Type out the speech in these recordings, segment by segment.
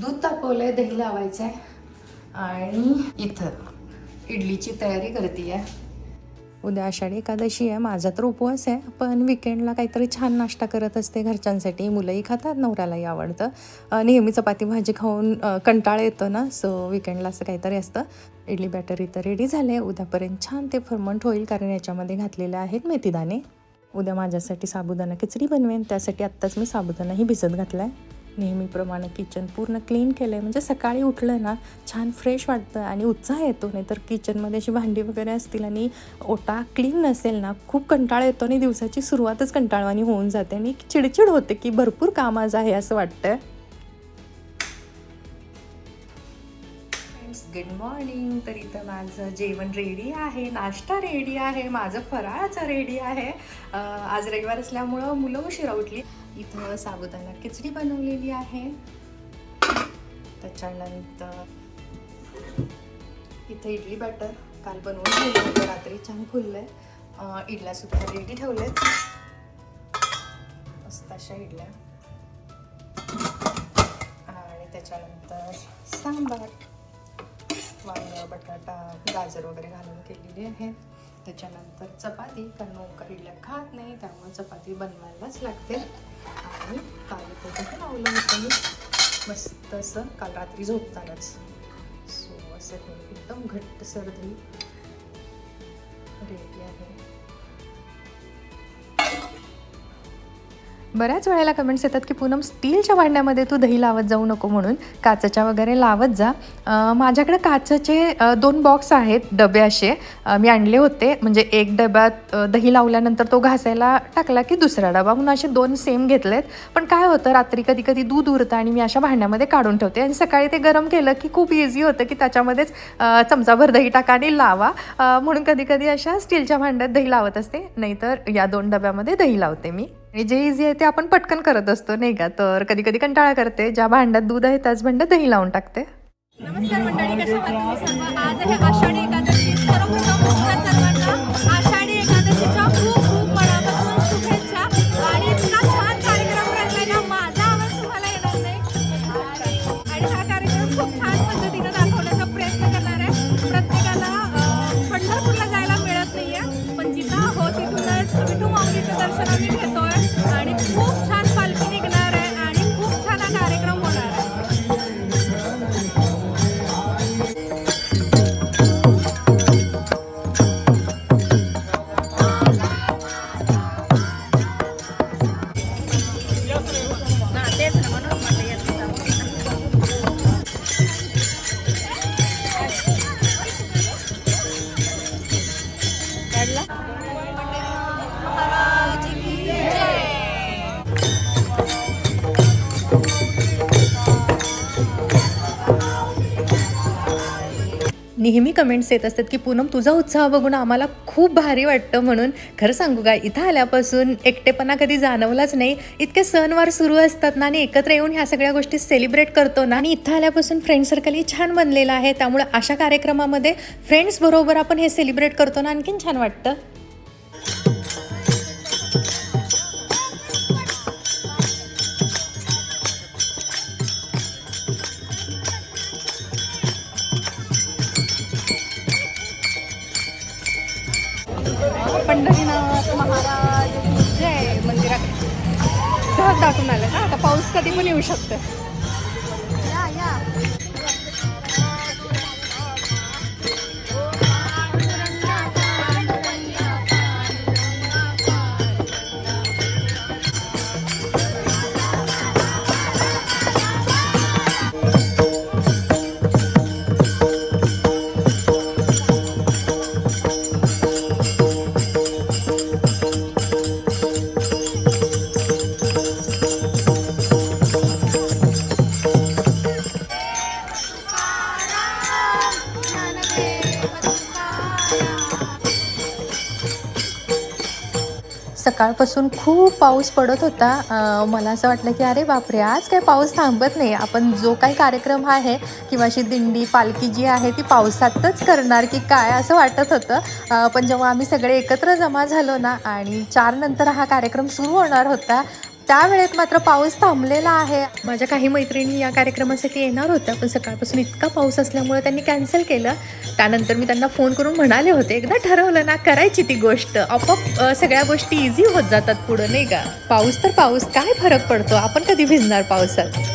दूध तापवलंय दही लावायचं आहे आणि इथं इडलीची तयारी करते आहे उद्या आषाढी एकादशी आहे माझा तर उपवास आहे पण विकेंडला काहीतरी छान नाश्ता करत असते घरच्यांसाठी. मुलंही खातात नवऱ्यालाही आवडतं. नेहमी चपाती भाजी खाऊन कंटाळा येतो ना सो विकेंडला असं काहीतरी असतं. इडली बॅटरी तर रेडी झाले. उद्यापर्यंत छान ते फर्मंट होईल कारण याच्यामध्ये घातलेले आहेत मेथीदाणे. उद्या माझ्यासाठी साबुदाणा खिचडी बनवेन त्यासाठी आत्ताच मी साबुदाणाही भिजत घातला आहे नेहमीप्रमाणे किचन पूर्ण क्लीन केलं आहे म्हणजे सकाळी उठलं ना छान फ्रेश वाटतं आणि उत्साह येतो. नाही तर किचनमध्ये अशी भांडी वगैरे असतील आणि ओटा क्लीन नसेल ना खूप कंटाळा येतो आणि दिवसाची सुरुवातच कंटाळवाणी होऊन जाते आणि चिडचिड होते की भरपूर काम आज आहे असं वाटतं गुड मॉर्निंग तर इथं माझं जेवण रेडी आहे नाश्ता रेडी आहे माझं फराळाचं रेडी आहे. आज रविवार असल्यामुळं मुलं उशिरा उठली. इथं साबुदाणा खिचडी बनवलेली आहे. त्याच्यानंतर इथं इडली बॅटर काल बनवून ठेवलं होतं रात्री छान फुललं आहे इडल्या सुद्धा रेडी ठेवलेत. मस्त अशा इडल्या. आणि त्याच्यानंतर सांबार वांग बटाटा गाजर वगैरे घालून केलेली आहे. त्याच्यानंतर चपाती कारण ओंकार इडल्या खात नाही त्यामुळे चपाती बनवायलाच लागते. आणि काल पण लावलं होतं मी. मस्त असं काल रात्री झोपतानाच. सो असं हे एकदम घट्ट सर्दी. रेडी आहे. बऱ्याच वेळेला कमेंट्स येतात की पूनम स्टीलच्या भांड्यामध्ये तू दही लावत जाऊ नको म्हणून. काचेच्या वगैरे लावत जा. माझ्याकडे काचेचे दोन बॉक्स आहेत डबे असे. मी आणले होते. म्हणजे एक डब्यात दही लावल्यानंतर तो घासायला टाकला की दुसरा डबा. म्हणून असे दोन सेम घेतलेत. पण काय होतं रात्री कधी कधी दूध उरतं आणि मी अशा भांड्यामध्ये काढून ठेवते. आणि सकाळी ते गरम केलं की खूप इझी होतं की त्याच्यामध्येच चमचाभर दही टाका आणि लावा. म्हणून कधी कधी अशा स्टीलच्या भांड्यात दही लावत असते. नाहीतर या दोन डब्यामध्ये दही लावते मी. आणि जे इझी आहे ते आपण पटकन करत असतो नाही का? तर कधी कधी कंटाळा करते. ज्या भांड्यात दूध आहे त्याच भांड्यात दही लावून टाकते. नमस्कार मंडळी कशा तुम्ही आज आहे आषाढी एकादशी. नेहमी कमेंट्स येत असतात की पूनम तुझा उत्साह बघून आम्हाला खूप भारी वाटतं म्हणून. खरं सांगू का इथं आल्यापासून एकटेपणा कधी जाणवलाच नाही. इतके सणवार सुरू असतात ना आणि एकत्र येऊन ह्या सगळ्या गोष्टी सेलिब्रेट करतो ना आणि इथं आल्यापासून फ्रेंड सर्कलही छान बनलेलं आहे. त्यामुळे अशा कार्यक्रमामध्ये फ्रेंड्स बरोबर आपण हे सेलिब्रेट करतो ना आणखीन छान वाटतं. पंढरीनाथ महाराज जय मंदिरात सहज दाखवून आलं. ना आता पाऊस कधी पण येऊ शकतं. सकाळपासून खूप पाऊस पडत होता. मला असं वाटलं की अरे बापरे आज काय पाऊस थांबत नाही. आपण जो काही कार्यक्रम आहे किंवा अशी दिंडी पालखी जी आहे ती पावसातच करणार की काय? असं वाटत होतं. पण जेव्हा आम्ही सगळे एकत्र जमा झालो ना आणि चारनंतर हा कार्यक्रम सुरू होणार होता त्यावेळेत मात्र पाऊस थांबलेला आहे. माझ्या काही मैत्रिणी या कार्यक्रमासाठी येणार होत्या पण सकाळपासून इतका पाऊस असल्यामुळे त्यांनी कॅन्सल केलं. त्यानंतर मी त्यांना फोन करून म्हणाले होते एकदा ठरवलं ना करायची ती गोष्ट. आपोआप सगळ्या गोष्टी इझी होत जातात पुढं नाही का? पाऊस तर पाऊस काय फरक पडतो? आपण कधी भिजणार पावसात?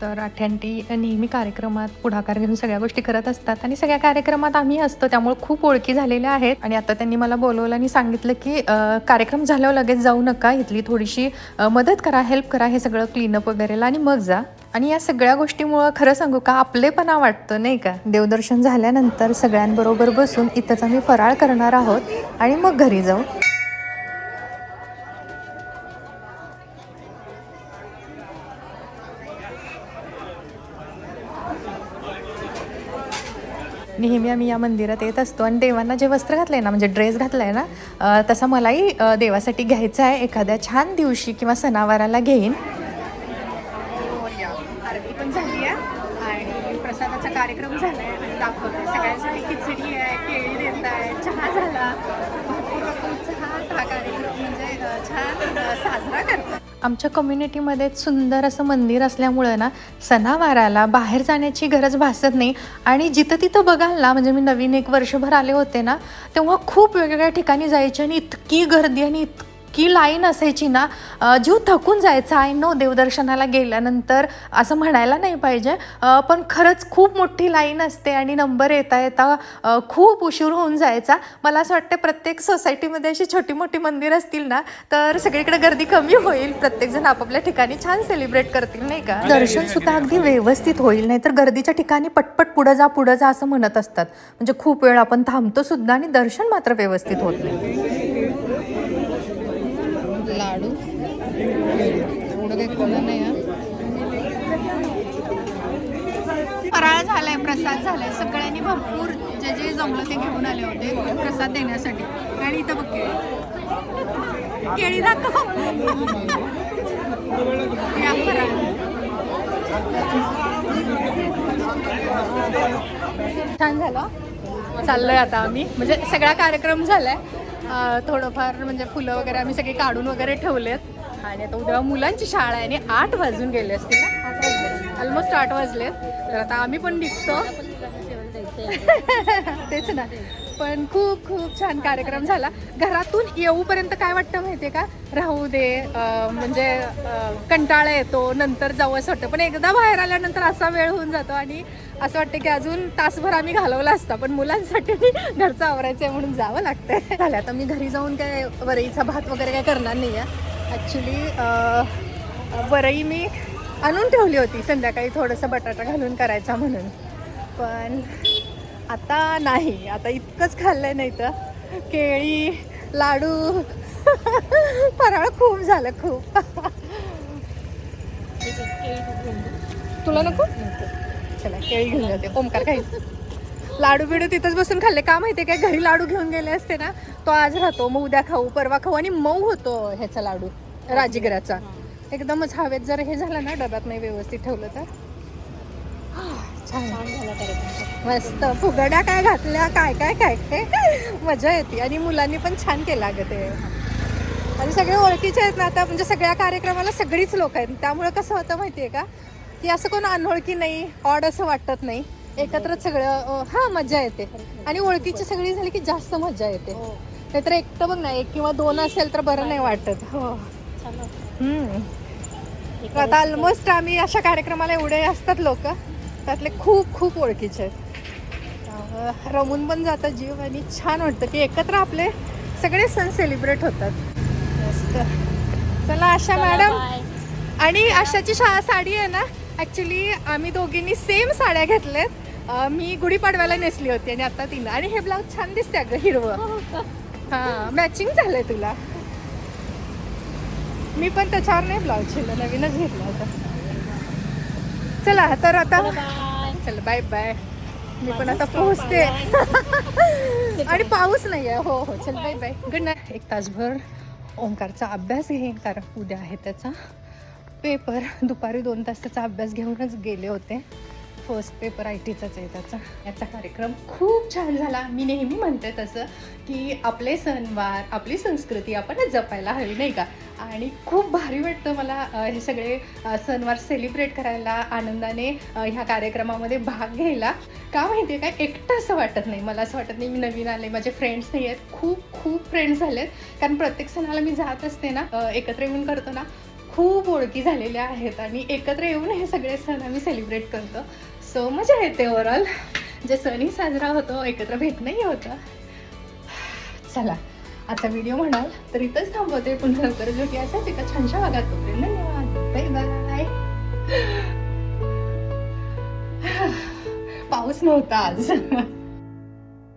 तर आठ्यांटी नेहमी कार्यक्रमात पुढाकार घेऊन सगळ्या गोष्टी करत असतात आणि सगळ्या कार्यक्रमात आम्ही असतो त्यामुळे खूप ओळखी झालेल्या आहेत. आणि आता त्यांनी मला बोलवलं आणि सांगितलं की कार्यक्रम झाल्यावर लगेच जाऊ नका इथली थोडीशी मदत करा हेल्प करा हे सगळं क्लीनअप वगैरेला आणि मग जा. आणि या सगळ्या गोष्टीमुळं खरं सांगू का आपलेपणा वाटतं नाही का? देवदर्शन झाल्यानंतर सगळ्यांबरोबर बसून इथंच आम्ही फराळ करणार आहोत आणि मग घरी जाऊ. नेहमी आम्ही या मंदिरात येत असतो. आणि देवांना जे वस्त्र घातलंय ना म्हणजे ड्रेस घातलाय ना तसा मलाही देवासाठी घ्यायचा आहे. एखाद्या छान दिवशी किंवा सणावाराला घेईन. आरती पण झाली आहे. आणि प्रसादाचा कार्यक्रम झालाय. आणि दाखवतो सगळ्यांसाठी. खिचडी आहे केळी देत आहे चहा झाला. भरपूर लोक हा कार्यक्रम म्हणजे छान साजरा करतात. आमच्या कम्युनिटीमध्ये सुंदर असं मंदिर असल्यामुळं ना सणावाराला बाहेर जाण्याची गरज भासत नाही. आणि जिथं तिथं बघाल ना म्हणजे मी नवीन एक वर्षभर आले होते ना तेव्हा खूप वेगवेगळ्या ठिकाणी जायचे आणि इतकी गर्दी आणि इतकी इतकी लाईन असायची ना जीव थकून जायचा. आय नो देवदर्शनाला गेल्यानंतर असं म्हणायला नाही पाहिजे. पण खरंच खूप मोठी लाईन असते आणि नंबर येता येता खूप उशीर होऊन जायचा. मला असं वाटतं प्रत्येक सोसायटीमध्ये अशी छोटी मोठी मंदिर असतील ना तर सगळीकडे गर्दी कमी होईल. प्रत्येकजण आपापल्या ठिकाणी छान सेलिब्रेट करतील नाही का? दर्शन सुद्धा अगदी व्यवस्थित होईल नाही तर गर्दीच्या ठिकाणी पटपट पुढं जा पुढं जा असं म्हणत असतात. म्हणजे खूप वेळ आपण थांबतो सुद्धा आणि दर्शन मात्र व्यवस्थित होत नाही. लाडू. एवढं काही कळलं नाही फराळ झालाय प्रसाद झालाय. सगळ्यांनी भरपूर जे जे जमलं ते घेऊन आले होते प्रसाद देण्यासाठी. आणि इथं बघ केळी. केळी दाखव या फराळ. छान झालं. चाललोय आता आम्ही. म्हणजे सगळा कार्यक्रम झालाय. थोडंफार म्हणजे फुलं वगैरे आम्ही सगळी काढून वगैरे ठेवलेत. आणि आता उद्या मुलांची शाळा आहे आणि आठ वाजून गेले असतील ना? ऑलमोस्ट आठ वाजलेत. तर आता आम्ही पण निघतो. तेच ना. पण खूप खूप छान कार्यक्रम झाला. घरातून येऊपर्यंत काय वाटतं माहितीये का? राहू दे अं, म्हणजे अं, कंटाळा येतो नंतर जाऊ असं वाटतं. पण एकदा बाहेर आल्यानंतर असा वेळ होऊन जातो आणि असं वाटतं की अजून तासभर आम्ही घालवला असता. पण मुलांसाठी घरचं आवरायचं आहे म्हणून जावं लागतंय. झालं आता मी घरी जाऊन काय वरईचा भात वगैरे काय करणार नाही आहे ॲक्च्युली वरई मी आणून ठेवली होती. संध्याकाळी थोडंसं बटाटा घालून करायचा म्हणून. पण आता नाही आता इतकंच खाल्लंय नाही तर. केळी लाडू. फराळ खूप झालं खूप. तुला नको? चला केळी घेऊन जाते. ओमकार काही लाडू बिडू तिथंच बसून खाल्ले. का माहितीये काय? घरी लाडू घेऊन गेले असते ना तो आज राहतो. मग उद्या खाऊ परवा खाऊ आणि मऊ होतो ह्याचा लाडू राजगिराचा. एकदमच हवेत जर हे झालं ना डब्यात नाही व्यवस्थित ठेवलं तर. छान. झालं मस्त. फुगड्या काय घातल्या? काय काय काय? काय मजा येते. आणि मुलांनी पण छान केलं अगं ते. आणि सगळे ओळखीचे आहेत ना आता. म्हणजे सगळ्या कार्यक्रमाला सगळीच लोक आहेत. त्यामुळे कसं होतं माहिती आहे का? की असं कोण अनोळखी नाही ऑड असं वाटत नाही. एकत्रच सगळं हा मजा येते. आणि ओळखीची सगळी झाली की जास्त मजा येते. नाहीतर एकटं बघ ना एक किंवा दोन असेल तर बरं नाही वाटत. हो. आता ऑलमोस्ट आम्ही अशा कार्यक्रमाला एवढे असतात लोक. त्यातले खूप खूप ओळखीचे आहेत. रमून पण जातात जीव आणि छान वाटतं की एकत्र आपले सगळे सण सेलिब्रेट होतात. मस्त. चला आशा मॅडम. आणि आशाची शा साडी आहे ना ॲक्च्युली आम्ही दोघींनी सेम साड्या घेतल्यात. मी गुढीपाडव्याला नेसली होती आणि आता तिनं. आणि हे ब्लाऊज छान दिसते अगं हिरवं. हां मॅचिंग झालंय तुला. मी पण त्याच्यावर नाही ब्लाऊज शिवलं नवीनच घेतला होता. चला तर आता चल बाय बाय मी पण आता पोहोचते. आणि पाऊस नाही आहे हो हो. चल बाय बाय गुड नाईट एक तासभर ओंकारचा अभ्यास घेईन कारण उद्या आहे त्याचा पेपर दुपारी दोन तास त्याचा अभ्यास घेऊनच गेले होते. फर्स्ट पेपर आय टीचाच आहे त्याचा. याचा कार्यक्रम खूप छान झाला. मी नेहमी म्हणते तसं की आपले सणवार आपली संस्कृती आपण जपायला हवी नाही का? आणि खूप भारी वाटतं मला हे सगळे सणवार सेलिब्रेट करायला आनंदाने ह्या कार्यक्रमामध्ये भाग घ्यायला. का माहिती आहे काय एकटं असं वाटत नाही. मला असं वाटत नाही मी नवीन आले माझे फ्रेंड्स नाही आहेत. खूप खूप फ्रेंड्स झालेत. कारण प्रत्येक सणाला मी जात असते ना एकत्र येऊन करतो ना खूप ओळखी झालेल्या आहेत. आणि एकत्र येऊन हे सगळे सण आम्ही सेलिब्रेट करतो. सो मजा येते ओवरऑल जे सणही साजरा होतो एकत्र भेटणंही होतं. चला आता व्हिडिओ म्हणाल तर इथंच थांबवते. पुन्हा लवकर भेटूया असाच एका छानशा भागात. तोपर्यंत धन्यवाद. बाय बाय पाऊस नव्हता आज.